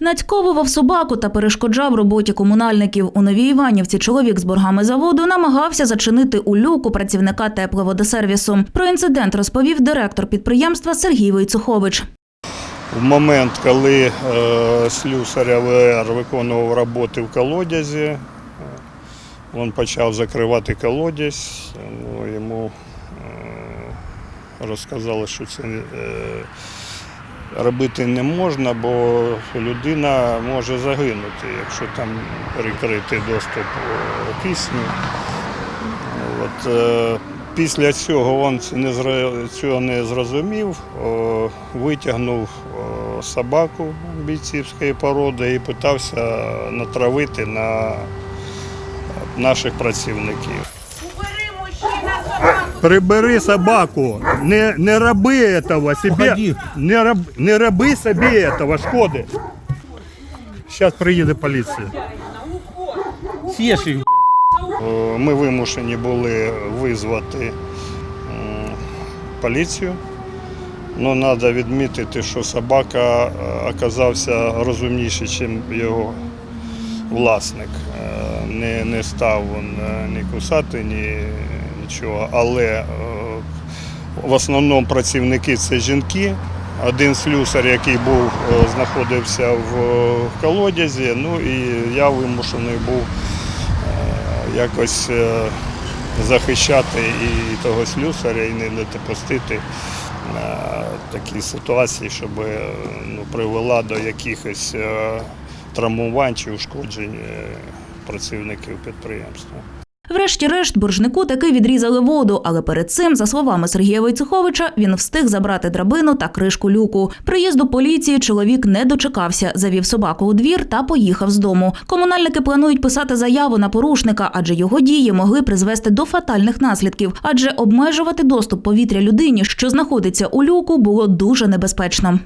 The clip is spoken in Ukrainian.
Нацьковував собаку та перешкоджав роботі комунальників. У Новій Іванівці чоловік з боргами заводу намагався зачинити у люку працівника тепловодосервісу. Про інцидент розповів директор підприємства Сергій Войцухович. В момент, коли е, слюсар АВР виконував роботи в колодязі, е, він почав закривати колодязь. Ну, йому е, розказали, що це робити не можна, бо людина може загинути, якщо там перекрити доступ е, кисню. От, е, після цього він цього не зрозумів, витягнув собаку бійцівської породи і питався натравити на наших працівників. Прибери собаку, не, не роби цього себе, не, роб, не роби собі цього, шкоди. Зараз приїде поліція. Съешь их, Е, Ми вимушені були визвати поліцію. Ну, треба відмітити, що собака е, оказався розумніший, ніж його власник. Е, Не, не став він ні кусати, ні нічого. Але е, в основному працівники це жінки. Один слюсар, який був, е, знаходився в е, колодязі, ну і я вимушений був якось захищати і того слюсаря, і не допустити е, такі ситуації, щоб ну, привела до якихось травмувань чи ушкоджень працівників підприємства. Врешті-решт боржнику таки відрізали воду, але перед цим, за словами Сергія Войцуховича, він встиг забрати драбину та кришку люку. Приїзду поліції чоловік не дочекався, завів собаку у двір та поїхав з дому. Комунальники планують писати заяву на порушника, адже його дії могли призвести до фатальних наслідків. Адже обмежувати доступ повітря людині, що знаходиться у люку, було дуже небезпечно.